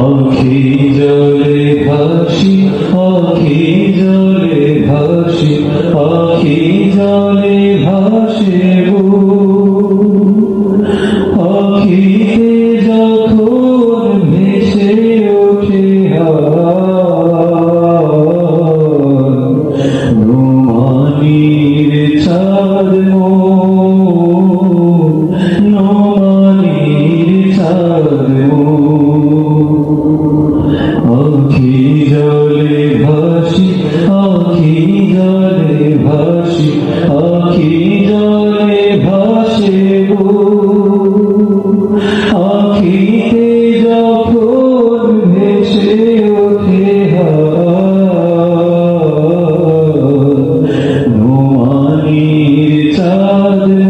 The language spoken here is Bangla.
আখি জলে ভাসি, আখি জলে ভাসি, আখি জলে ভাসে আখিতে যখন ভেসে ওঠে নোমানির চাঁদ আখি জলে ভাসি, আখি জলে ভাসি, আখি জলে ভাসে আখিতে যখন ভেসে ওঠে নোমানির চাঁদ